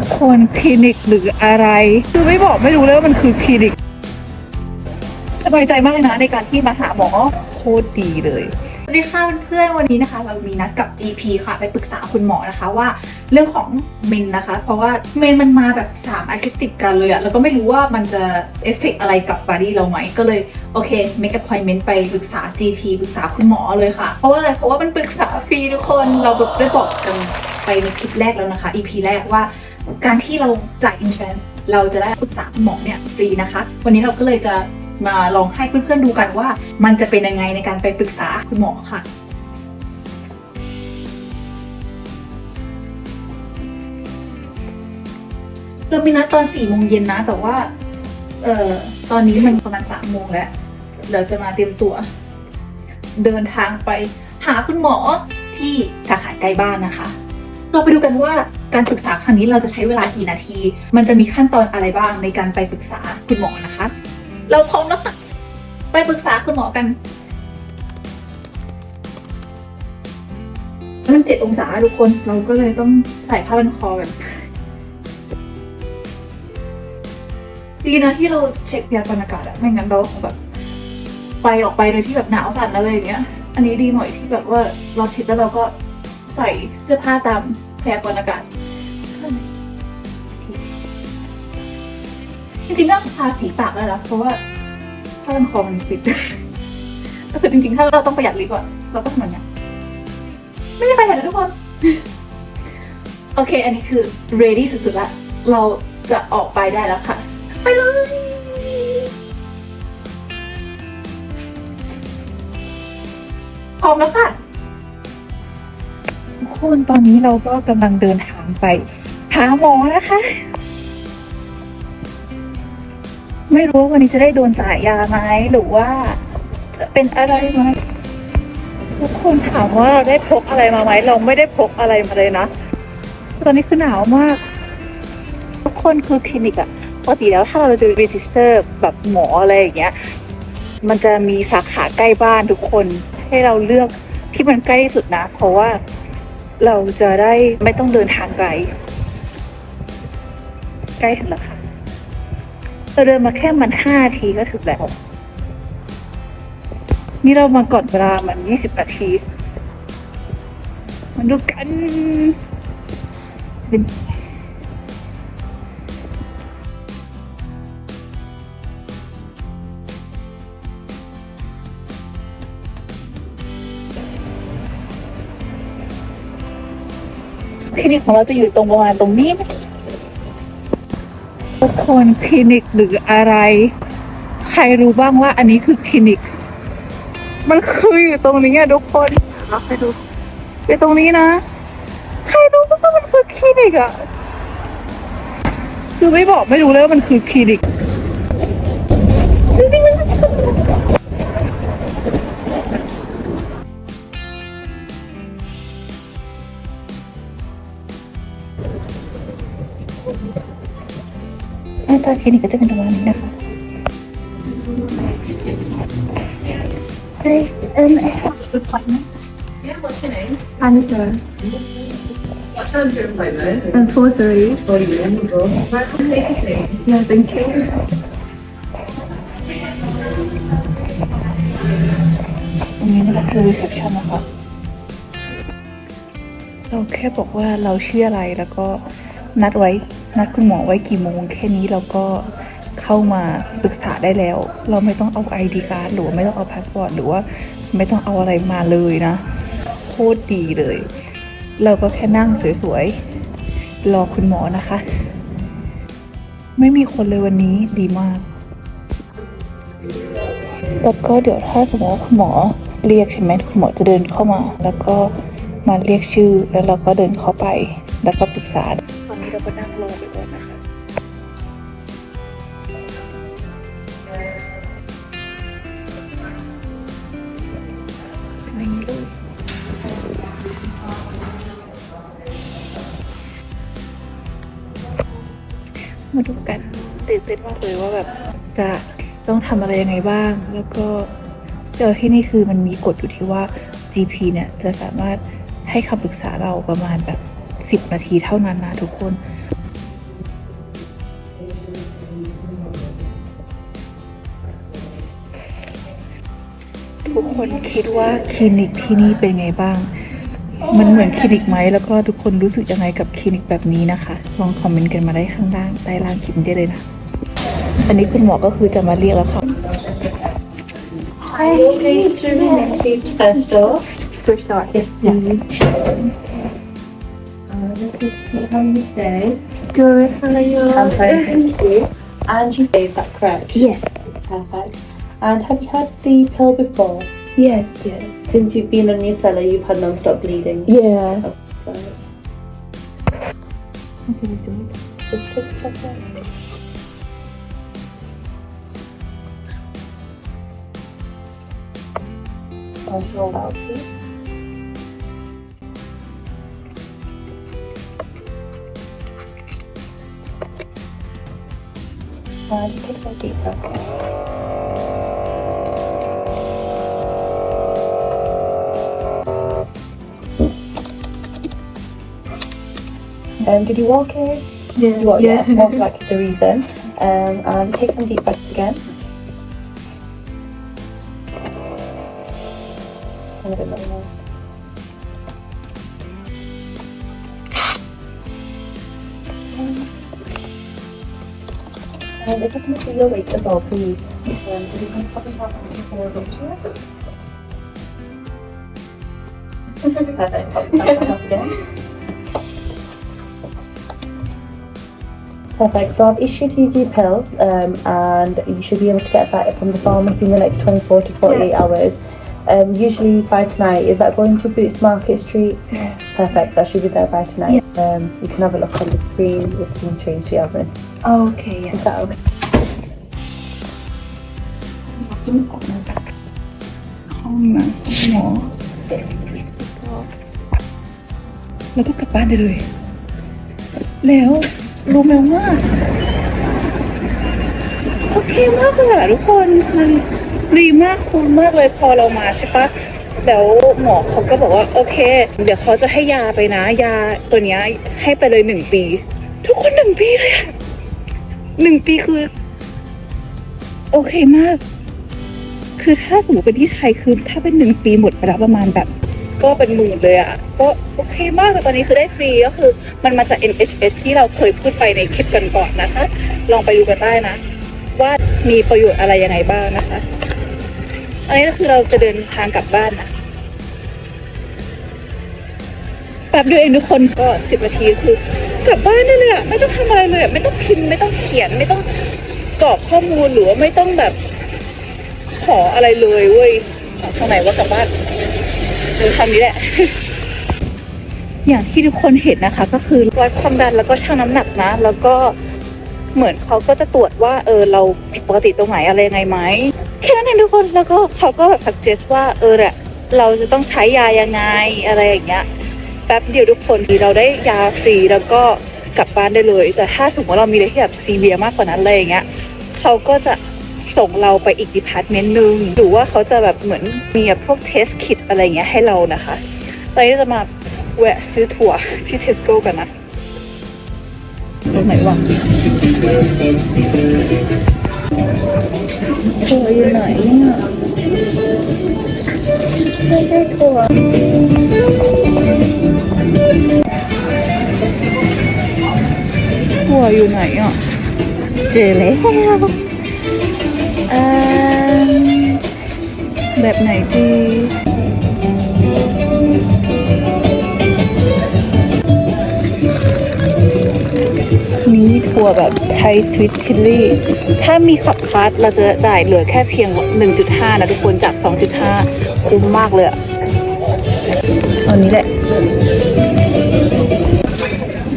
ทุกคนคลินิกหรืออะไร คือไม่บอกไม่รู้เลยว่ามันคือคลินิกสบายใจมากเลยนะในการที่มาหาหมอโคตรดีเลยสวัสดีค่ะเพื่อนๆวันนี้นะคะ เรามีนัดกับ GP ค่ะ ไปปรึกษาคุณหมอนะคะว่าเรื่องของเมนนะคะ เพราะว่าเมนมันมาแบบ3อาทิตย์ติดกันเลยอะแล้วก็ไม่รู้ว่ามันจะเอฟเฟกอะไรกับบอดี้เราไหมก็เลยโอเค make appointment ไปปรึกษา GP ปรึกษาคุณหมอเลยค่ะ เพราะว่าอะไรเพราะว่ามันปรึกษาฟรีทุกคนเราแบบได้บอกกันไปในคลิปแรกแล้วนะคะ EP แรกว่า การที่เราจ่าย insurance เราจะได้ปรึกษาหมอเนี่ยฟรีนะคะ วันนี้เราก็เลยจะมาลองให้เพื่อนๆดูกันว่า มันจะเป็นยังไงในการไปปรึกษาคุณหมอค่ะเรามีนัดตอน4โมงเย็นนะ แต่ว่า เอ่อ ตอนนี้มันประมาณ3โมงแล้ว เราจะมาเตรียมตัว เดินทางไปหาคุณหมอที่สาขาใกล้บ้านนะคะ เราไปดูกันว่า การปรึกษาครั้งนี้เราจะใช้เวลากี่นาที มันจะมีขั้นตอนอะไรบ้างในการไปปรึกษาคุณหมอนะคะ เราพร้อมแล้วค่ะไปปรึกษาคุณหมอกันมันเจ็ดองศาทุกคนเราก็เลยต้องใส่ผ้าพันคอกันดีนะที่เราเช็คพยากรณ์อากาศอะไม่งั้นเราคงแบบ ไปออกไปโดยที่แบบหนาวสั่นอะไรอย่างเงี้ย อันนี้ดีหน่อยที่แบบว่าเราเช็คแล้วเราก็ใส่เสื้อผ้าตาม พยากรณ์อากาศ จริงๆไม่ต้องทาสีปากแล้วนะเพราะว่าผ้าพันคอมันปิดก็คือจริงๆ ถ้าเราต้องประหยัดลิปอะเราก็ทำแบบเนี้ไม่มีใครเห็นนะทุกคน โอเค อันนี้คือ ready สุดๆละ เราจะออกไปได้แล้วค่ะ ไปเลยพร้อมแล้วค่ะ คนตอนนี้เราก็กำลังเดินทางไปหาหมอนะคะ ไม่รู้ว่าวันนี้จะได้โดนจ่ายยาไหมหรือว่า จะเป็นอะไรไหมทุกคนถามว่าเราได้พกอะไรมาไหมเราไม่ได้พกอะไรมาเลยนะ ตอนนี้คือหนาวมาก ทุกคนคือคลินิกอะปกติแล้วถ้าเราจะรีจิสเตอร์แบบหมออะไรอย่างเงี้ย มันจะมีสาขาใกล้บ้านทุกคนให้เราเลือกที่มันใกล้ที่สุดนะ เพราะว่า เราจะได้ไม่ต้องเดินทางไกล ใกล้ถึงแล้วค่ะ เราเดินมาแค่มันห้าทีก็ถึงแล้ว นี่เรามาก่อนเวลามันยี่สิบนาที มันดูกันจะเป็น นิกของเราจะอยู่ตรงประมาณตรงนี้ ทุกคนคลินิกหรืออะไร ใครรู้บ้างว่าอันนี้คือคลินิก มันคืออยู่ตรงนี้อะทุกคนเราไปดูไปตรงนี้นะ ใครรู้บ้างว่ามันคือคลินิกอะคือไม่บอกไม่รู้เลยว่ามันคือคลินิก หน้าตาคลินิกก็จะเป็นประมาณนี้นะคะ Hey, um, I have an appointment. Yeah, what's your name? Anissa. What time's your appointment? Um, 4.30. Oh, you want to go? Right, we'll take a seat. Yeah, thank you. ตรงนี้นะคะคือ reception นะคะ เราแค่บอกว่าเราชื่ออะไรแล้วก็นัดไว้ นัดคุณหมอไว้กี่โมงแค่นี้เราก็เข้ามาปรึกษาได้แล้ว เราไม่ต้องเอา ID การ์ดหรือว่าไม่ต้องเอาพาสปอร์ตหรือว่าไม่ต้องเอาอะไรมาเลยนะ โคตรดีเลย เราก็แค่นั่งสวยๆ รอคุณหมอนะคะ ไม่มีคนเลยวันนี้ดีมากแล้วก็เดี๋ยวถ้าสมมติว่าคุณหมอเรียกใช่ไหมคุณหมอจะเดินเข้ามา แล้วก็มาเรียกชื่อแล้วเราก็เดินเข้าไป แล้วก็ปรึกษา นี้เราก็นั่งรอไปก่อนนะคะนี้เลยมาดูกันตื่นเต้นมากเลยว่าแบบจะต้องทำอะไรยังไงบ้าง แล้วก็เจอที่นี่คือมันมีกฎอยู่ที่ว่า GP เนี่ยจะสามารถให้คำปรึกษาเราประมาณแบบ 10 นาทีเท่านั้นนะทุกคน คนคิดว่าคลินิกที่นี่เป็นไงบ้าง มันเหมือนคลินิกไหมแล้วก็ทุกคนรู้สึกยังไงกับคลินิกแบบนี้นะคะลองคอมเมนต์กันมาได้ข้างล่างใต้ล่างคลิปได้เลยนะอันนี้คุณหมอก็คือจะมาเรียกแล้วค่ะ Hi, can you just remove me, please, first door? first start Yes, please. Uh, just need to see how you today. good how are you I'm fine, thank you. And you is that correct? yeah Perfect. And have you had the pill before? Yes yes Since you've been on your cellar, you've had non-stop bleeding? yeah Right. Just take a check out. I'll roll out, please. Uh, just take some deep breaths. Um, did you walk in? yeah You are, yes, most likely the reason. Um, and take some deep breaths again. And a bit more. And if I can see your weight as well, please. Um, so just pop yourself onto forward into it. Perfect. Pop yourself back up again. Perfect. So I've issued you the pill, um, and you should be able to get that from the pharmacy in the next 24 to 48 yeah. hours. Um, usually by tonight, is that going to Boots Market Street? Yeah. Perfect. That should be there by tonight. Yeah. Um, you can have a look on the screen. It's been changed to Yasmin. Oh, okay. Yeah. Is that okay? Oh Leo. รู้ไหมว่าโอเคมากเลยอะทุกคนคือดีมากคุ้มมากเลยพอเรามาใช่ปะแล้วหมอเขาก็บอกว่าโอเค เดี๋ยวเขาจะให้ยาไปนะ ยาตัวเนี้ยให้ไปเลยหนึ่งปี ทุกคนหนึ่งปีเลยอะหนึ่งปีคือ โอเคมาก คือถ้าสมมติเป็นที่ไทยคือถ้าเป็นหนึ่งปีหมดไปแล้วประมาณแบบ ก็เป็นหมื่นเลยอะ่ะก็โอเคมากแต่ตอนนี้คือได้ฟรีก็คือมันมาจาก NHS ที่เราเคยพูดไปในคลิปกันก่อนนะคะ ลองไปดูกันได้นะ ว่ามีประโยชน์อะไรยังไงบ้างนะคะ อันนี้ก็คือเราจะเดินทางกลับบ้านนะแป๊บเดียวเองทุกคนก็สิบนาทีคือกลับบ้านได้เลยอะไม่ต้องทำอะไรเลยอะไม่ต้องพิมพ์ไม่ต้องเขียนไม่ต้องกรอกข้อมูลหรือว่าไม่ต้องแบบขออะไรเลยเว้ยเอาทางไหนว่ากลับบ้านือทำนี้แหละ อย่างที่ทุกคนเห็นนะคะ ก็คือวัดความดันแล้วก็ชั่งน้ำหนักนะ แล้วก็เหมือนเขาก็จะตรวจว่าเออเราผิดปกติตรงไหนอะไรยังไงไหมแค่นั้นเองทุกคนแล้วก็เขาก็แบบ suggest ว่าเออเนี่ยเราจะต้องใช้ยายังไงอะไรอย่างเงี้ยแป๊บเดียวทุกคนที่เราได้ยาฟรีแล้วก็กลับบ้านได้เลย แต่ถ้าสมมติเรามีอะไรที่แบบซีเวียมากกว่านั้นอะไรอย่างเงี้ยเขาก็จะ ส่งเราไปอีกดีพาร์ตเมนต์หนึ่งหรือว่าเขาจะแบบเหมือนมีแบบพวกเทสคิดอะไรเงี้ยให้เรานะคะตอนนี้จะมาแวะซื้อถั่วที่เทสโก้กันนะตรงไหนวะถั่วอยู่ไหนเนี่ยไม่ใช่ถั่วถั่วอยู่ไหนอะเจอแล้ว เอิ่มแบบไหนดีนี่ถั่วแบบไทยสวิตชิลลี่ ถ้ามีขับคัสเราจะจ่ายเหลือแค่เพียง 1.5 นะทุกคนจาก 2.5 คุ้มมากเลยอะเอานี้แหละ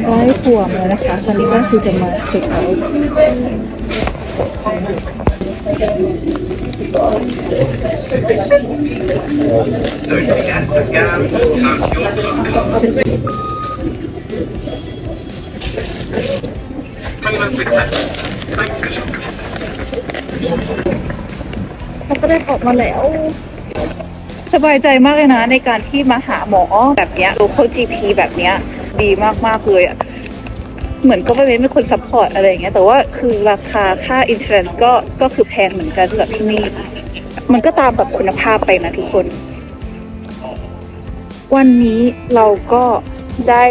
ได้ถั่วมาแล้วนะคะ ตอนนี้ก็คือจะมาเช็คเอาท์ Don't forget to scan or tap your club card. Payments accepted. Thanks for your เขาก็ได้ออกมาแล้ว สบายใจมากเลยนะ ในการที่มาหาหมอแบบเนี้ย local GP แบบเนี้ย ดีมาก ๆ เลยอะ เหมือนก็ไม่เป็นคนซัพพอร์ตอะไรอย่างเงี้ยแต่ว่าคือราคาค่าอินเทอร์ก็ก็คือแพงเหมือนกันจากที่นี่มันก็ตามแบบคุณภาพไปนะทุกคน วันนี้เราก็ได้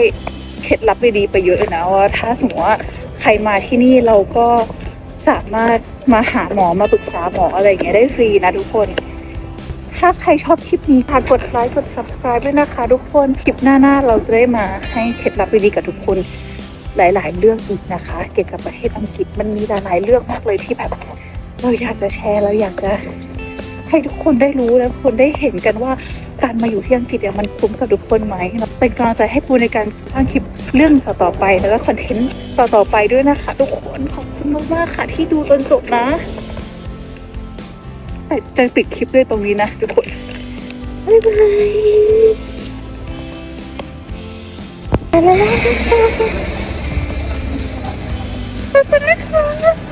เคล็ดลับดีๆไปเยอะเลยนะว่าถ้าสมมติว่าใครมาที่นี่เราก็สามารถมาหาหมอมาปรึกษาหมออะไรอย่างเงี้ยได้ฟรีนะทุกคน ถ้าใครชอบคลิปนี้ฝากกดไลค์กด subscribe ด้วยนะคะ ทุกคน คลิปหน้าๆเราจะได้มาให้เคล็ดลับดีๆกับทุกคน หลาย ๆ เรื่องอีกนะคะ เกี่ยวกับประเทศอังกฤษมันมีหลายๆเรื่องมากเลยที่แบบเราอยากจะแชร์เราอยากจะให้ทุกคนได้รู้และทุกคนได้เห็นกันว่าการมาอยู่ที่อังกฤษเนี่ยมันคุ้มกับทุกคนไหมเป็นกำลังใจให้ปูในการสร้างคลิปเรื่องต่อๆไป แล้วก็คอนเทนต์ต่อๆไปด้วยนะคะ ทุกคนขอบคุณมากๆค่ะที่ดูจนจบนะแต่จะปิดคลิปด้วยตรงนี้นะทุกคนบ๊ายบาย ไป